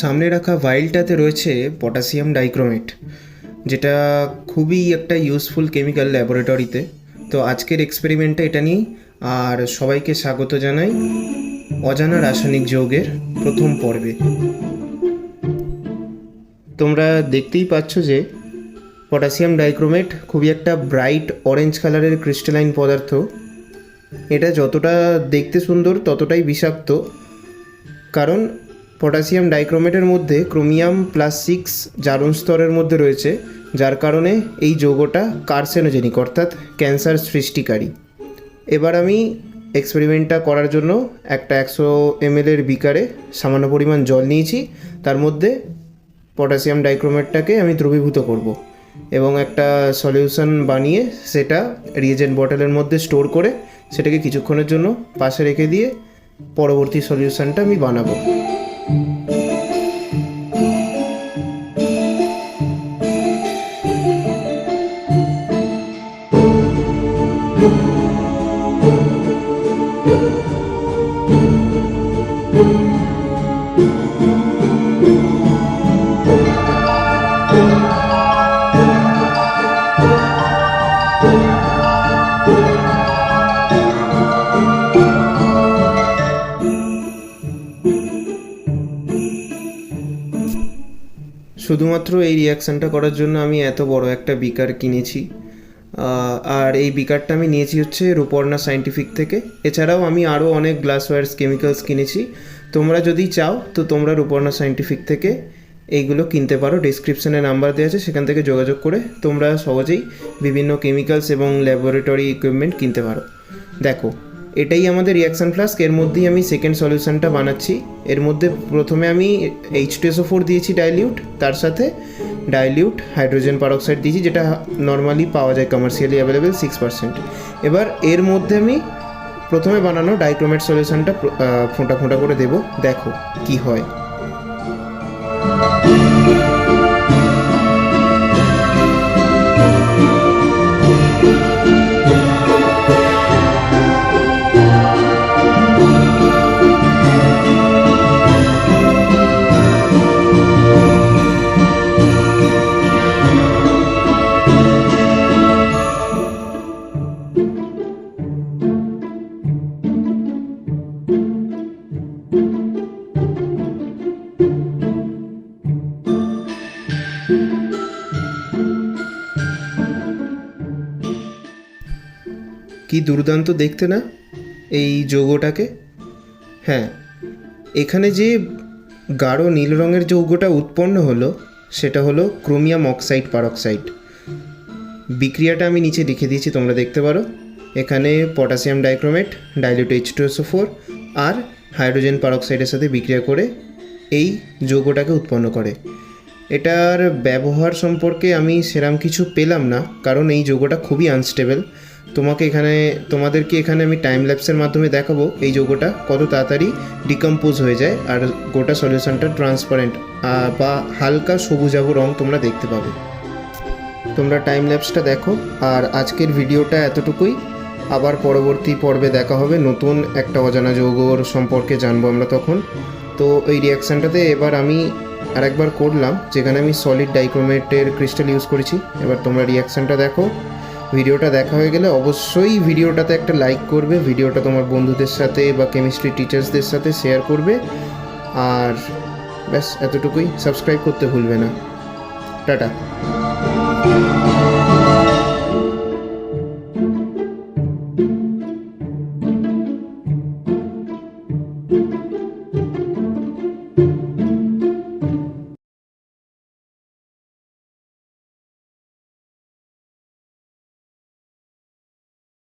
সামনে রাখা ভাইলটাতে রয়েছে পটাশিয়াম ডাইক্রোমেট যেটা খুবই একটা ইউজফুল কেমিক্যাল ল্যাবরেটরিতে তো আজকের এক্সপেরিমেন্টটা এটা নিয়েই, আর সবাইকে স্বাগত জানাই অজানা রাসায়নিক যৌগের প্রথম পর্বে। তোমরা দেখতেই পাচ্ছ যে পটাশিয়াম ডাইক্রোমেট খুবই একটা ব্রাইট অরেঞ্জ কালারের ক্রিস্টালাইন পদার্থ। এটা যতটা দেখতে সুন্দর ততটাই বিষাক্ত, কারণ পটাশিয়াম ডাইক্রোমেটের মধ্যে ক্রোমিয়াম প্লাস সিক্স জারণ স্তরের মধ্যে রয়েছে, যার কারণে এই যৌগটা কার্সেনোজেনিক, অর্থাৎ ক্যান্সার সৃষ্টিকারী। এবার আমি এক্সপেরিমেন্টটা করার জন্য একটা একশো এমএলের বিকারে সামান্য পরিমাণ জল নিয়েছি, তার মধ্যে পটাশিয়াম ডাইক্রোমেটটাকে আমি দ্রবীভূত করব এবং একটা সলিউশন বানিয়ে সেটা রিয়েজেন্ট বটলের মধ্যে স্টোর করে সেটাকে কিছুক্ষণের জন্য পাশে রেখে দিয়ে পরবর্তী সলিউশনটা আমি বানাবো। শুধুমাত্র এই রিয়াকশানটা করার জন্য আমি এত বড় একটা বিকার কিনেছি। আর এই বিকারটা আমি নিয়েছি হচ্ছে রূপর্ণা সাইন্টিফিক থেকে। এছাড়াও আমি আরও অনেক গ্লাসওয়্যার্স কেমিক্যালস কিনেছি। তোমরা যদি চাও, তো তোমরা রূপর্ণা সাইন্টিফিক থেকে এইগুলো কিনতে পারো। ডিসক্রিপশনে নাম্বার দেওয়া আছে, সেখান থেকে যোগাযোগ করে তোমরা সহজেই বিভিন্ন কেমিক্যালস এবং ল্যাবরেটরি ইকুইপমেন্ট কিনতে পারো। দেখো এটাই আমাদের রিয়াকশান ফ্লাস্ক এর মধ্যেই আমি সেকেন্ড সলিউশনটা বানাচ্ছি। এর মধ্যে প্রথমে আমি H two S O four দিয়েছি ডাইলিউট তার সাথে ডাইলিউট হাইড্রোজেন পারক্সাইড দিয়েছি, যেটা নর্মালি পাওয়া যায় কমার্শিয়ালি অ্যাভেলেবেল সিক্স পার্সেন্ট এবার এর মধ্যে আমি প্রথমে বানানো ডাইক্রোমেট সলিউশনটা ফোঁটা ফোঁটা করে দেবো। দেখো কি হয়। কি দুর্দান্ত দেখতে না, এই যৌগটাকে? হ্যাঁ এখানে যে গাঢ় নীল রঙের যৌগটা উৎপন্ন হলো, সেটা হলো ক্রোমিয়াম অক্সাইড পারক্সাইড। বিক্রিয়াটা আমি নিচে লিখে দিয়েছি, তোমরা দেখতে পারো। এখানে potassium dichromate dilute H two four আর হাইড্রোজেন পারক্সাইডের সাথে বিক্রিয়া করে এই যৌগটাকে উৎপন্ন করে। এটার ব্যবহার সম্পর্কে আমি সেরাম কিছু পেলাম না, কারণ এই যৌগটা খুবই আনস্টেবল তোমাকে এখানে, তোমাদেরকে এখানে আমি টাইম ল্যাপসের মাধ্যমে দেখাবো এই যৌগটা কত তাড়াতাড়ি ডিকম্পোজ হয়ে যায় আর গোটা সলিউশনটা ট্রান্সপারেন্ট বা হালকা সবুজাভ রং তোমরা দেখতে পাবে। তোমরা টাইম ল্যাপসটা দেখো আর আজকের ভিডিওটা এতটুকুই। আবার পরবর্তী পর্বে দেখা হবে, নতুন একটা অজানা যৌগর সম্পর্কে জানব আমরা তখন। তো এই রিয়াকশানটাতে এবার আমি আরেকবার করলাম, যেখানে আমি সলিড ডাইক্রোমেটের ক্রিস্টাল ইউজ করেছি। এবার তোমরা রিয়াকশানটা দেখো। ভিডিওটা দেখা হয়ে গেলে অবশ্যই ভিডিওটাতে একটা লাইক করবে, ভিডিওটা তোমার বন্ধুদের সাথে বা কেমিস্ট্রি টিচার্সদের সাথে শেয়ার করবে। আর ব্যাস, এতটুকুই। সাবস্ক্রাইব করতে ভুলবে না। টাটা।